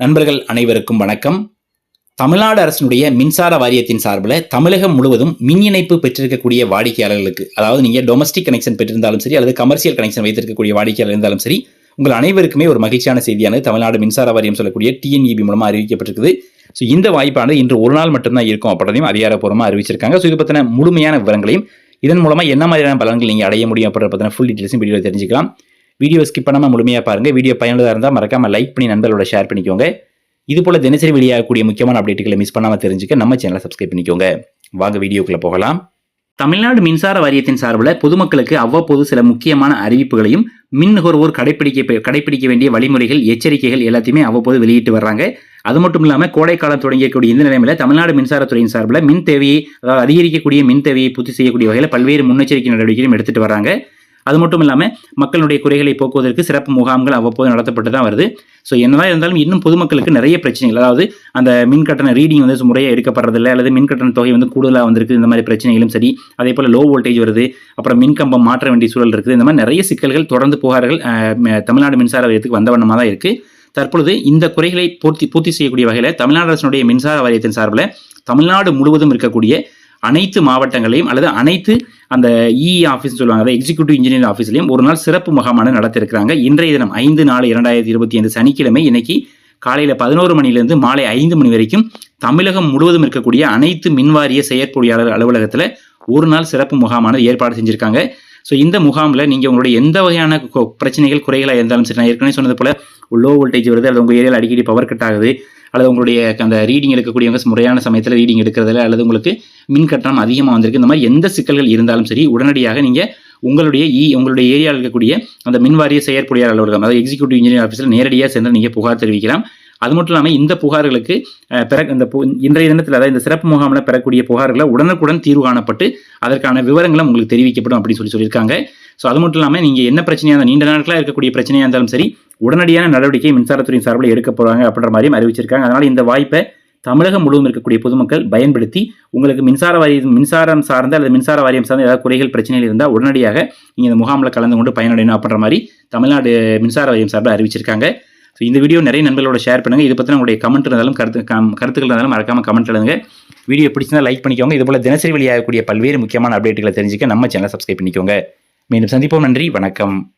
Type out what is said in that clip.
நண்பர்கள் அனைவருக்கும் வணக்கம். தமிழ்நாடு அரசினுடைய மின்சார வாரியத்தின் சார்பில் தமிழகம் முழுவதும் மின் இணைப்பு பெற்றிருக்கக்கூடிய வாடிக்கையாளர்களுக்கு அதாவது நீங்கள் டொமஸ்டிக் கனெக்ஷன் பெற்றிருந்தாலும் சரி அல்லது கமர்ஷியல் கனெக்ஷன் வைத்திருக்கக்கூடிய வாடிக்கையாளர் இருந்தாலும் சரி உங்கள் அனைவருக்குமே ஒரு மகிழ்ச்சியான செய்தியானது தமிழ்நாடு மின்சார வாரியம் சொல்லக்கூடிய டிஎன்இபி மூலமாக அறிவிக்கப்பட்டிருக்குது. ஸோ இந்த வாய்ப்பானது இன்று ஒரு நாள் மட்டும்தான் இருக்கும் அப்படின்றதையும் அதிகாரப்பூர்வமாக அறிவிச்சிருக்காங்க. ஸோ இது பற்றின முழுமையான விவரங்களையும் இதன் மூலமாக என்ன மாதிரியான பலன்கள் நீங்கள் அடைய முடியும் அப்படின்ற பற்றின ஃபுல் டீட்டெயில்ஸும் வீடியோ தெரிஞ்சுக்கலாம். வீடியோ ஸ்கிப் பண்ணாமல் முழுமையாக பாருங்கள் வீடியோ பயனுள்ளதாக இருந்தால் மறக்காமல் லைக் பண்ணி நண்பர்களோட ஷேர் பண்ணிக்கோங்க. இது போல் தினசரி வெளியாகக்கூடிய முக்கியமான அப்டேட்டுகளை மிஸ் பண்ணாமல் தெரிஞ்சுக்க நம்ம சேனலை சப்ஸ்கிரைப் பண்ணிக்கோங்க. வாங்க வீடியோக்குள்ளே போகலாம். தமிழ்நாடு மின்சார வாரியத்தின் சார்பில் பொதுமக்களுக்கு அவ்வப்போது சில முக்கியமான அறிவிப்புகளையும் மின் நுகர்வோர் கடைப்பிடிக்க கடைப்பிடிக்க வேண்டிய வழிமுறைகள் எச்சரிக்கைகள் எல்லாத்தையுமே அவ்வப்போது வெளியிட்டு வர்றாங்க. அது மட்டும் இல்லாமல் கோடைக்காலம் தொடங்கக்கூடிய இந்த நிலைமையில் தமிழ்நாடு மின்சாரத்துறையின் சார்பில் மின் தேவையை அதாவது அதிகரிக்கக்கூடிய மின் தேவையை பூர்த்தி செய்யக்கூடிய வகையில் பல்வேறு முன்னெச்சரிக்கை நடவடிக்கைகளும் எடுத்துகிட்டு வராங்க அது மட்டும் இல்லாமல் மக்களுடைய குறைகளை போக்குவதற்கு சிறப்பு முகாம்கள் அவ்வப்போது நடத்தப்பட்டு தான் வருது. ஸோ என்னதான் இருந்தாலும் இன்னும் பொதுமக்களுக்கு நிறைய பிரச்சனைகள் அதாவது அந்த மின் கட்டண ரீடிங் வந்து முறையாக எடுக்கப்படுறதில்ல அல்லது மின் கட்டண தொகை வந்து கூடுதலாக வந்திருக்கு இந்த மாதிரி பிரச்சனைகளும் சரி. அதே போல் லோ வோல்டேஜ் வருது அப்புறம் மின் கம்பம் மாற்ற வேண்டிய சூழல் இருக்குது. இந்த மாதிரி நிறைய சிக்கல்கள் தொடர்ந்து புகார்கள் தமிழ்நாடு மின்சார வாரியத்துக்கு வந்த வண்ணமாக தான் இருக்குது தற்பொழுது இந்த குறைகளை பூர்த்தி பூர்த்தி செய்யக்கூடிய வகையில் தமிழ்நாடு அரசினுடைய மின்சார வாரியத்தின் சார்பில் தமிழ்நாடு முழுவதும் இருக்கக்கூடிய அனைத்து மாவட்டங்களையும் அல்லது அனைத்து அந்த இ ஆஃபீஸ் சொல்லுவாங்க அதாவது எக்ஸிக்யூட்டிவ் இன்ஜினியர் ஆஃபீஸ்லையும் ஒரு நாள் சிறப்பு முகாமான நடத்திருக்கிறாங்க. இன்றைய தினம் ஐந்து நாலு இரண்டாயிரத்தி இருபத்தி ஐந்து சனிக்கிழமை இன்னைக்கு காலையில் பதினோரு மணிலேருந்து மாலை ஐந்து மணி வரைக்கும் தமிழகம் முழுவதும் இருக்கக்கூடிய அனைத்து மின்வாரிய செயற்பொறியாளர் அலுவலகத்தில் ஒரு நாள் சிறப்பு முகாமானது ஏற்பாடு செஞ்சுருக்காங்க. ஸோ இந்த முகாமில் நீங்கள் உங்களுடைய எந்த வகையான பிரச்சனைகள் குறைகளாக இருந்தாலும் சரி நான் ஏற்கனவே சொன்னது போல் லோ வோல்டேஜ் வருது அல்லது உங்கள் ஏரியாவில் அடிக்கடி பவர் கட் ஆகுது அல்லது உங்களுடைய அந்த ரீடிங் எடுக்கக்கூடியவங்க முறையான சமயத்தில் ரீடிங் எடுக்கிறதுல அல்லது உங்களுக்கு மின் கட்டணம் அதிகமாக வந்திருக்கு இந்த மாதிரி எந்த சிக்கல்கள் இருந்தாலும் சரி உடனடியாக நீங்கள் உங்களுடைய இ உங்களுடைய ஏரியாவில் இருக்கக்கூடிய அந்த மின்வாரிய செயற்பொறியாளர் அலுவலகம் அதாவது எக்ஸிக்யூட்டிவ் இன்ஜினியர் ஆஃபீஸில் நேரடியாக சென்று நீங்கள் புகார் தெரிவிக்கலாம். அது மட்டும் இல்லாமல் இந்த புகார்களுக்கு பிற பெற இந்த பு- இன்றைய தினத்தில் அதாவது இந்த சிறப்பு முகாமில் பெறக்கூடிய புகார்களை உடனுக்குடன் தீர்வு காணப்பட்டு அதற்கான விவரங்களும் உங்களுக்கு தெரிவிக்கப்படும் அப்படின்னு சொல்லி சொல்லியிருக்காங்க. ஸோ அது மட்டும் இல்லாமல் நீங்கள் என்ன பிரச்சனையாக இருந்தால் நீண்ட நாட்களாக இருக்கக்கூடிய பிரச்சனையாக இருந்தாலும் சரி உடனடியான நடவடிக்கை மின்சாரத்துறையின் சார்பில் எடுக்க போகிறாங்க அப்படின்ற மாதிரியும் அறிவிச்சிருக்காங்க. அதனால் இந்த வாய்ப்பை தமிழகம் முழுவதும் இருக்கக்கூடிய பொதுமக்கள் பயன்படுத்தி உங்களுக்கு மின்சார வாரியம் மின்சாரம் சார்ந்த அல்லது மின்சார வாரியம் சார்ந்த ஏதாவது குறைகள் பிரச்சனைகள் இருந்தால் உடனடியாக நீங்கள் இந்த முகாமில் கலந்து கொண்டு பயனடையணும் அப்படின்ற மாதிரி தமிழ்நாடு மின்சார வாரியம் சார்பில் அறிவிச்சிருக்காங்க. ஸோ இந்த வீடியோ நிறைய நண்பர்களோட ஷேர் பண்ணுங்கள் இது பற்றின உங்களுடைய கமெண்ட் இருந்தாலும் கருத்து கம்- கருத்துக்கள் இருந்தாலும் மறக்காமல் கமெண்ட் எழுதுங்க. வீடியோ பிடிச்சிருந்தால் லைக் பண்ணிக்கோங்க. இதுபோல் தினசரி வெளியாகக்கூடிய பல்வேறு முக்கியமான அப்டேட்டுகளை தெரிஞ்சுக்க நம்ம சேனலை சப்ஸ்கிரைப் பண்ணிக்கோங்க. மீண்டும் சந்திப்போம். நன்றி. வணக்கம்.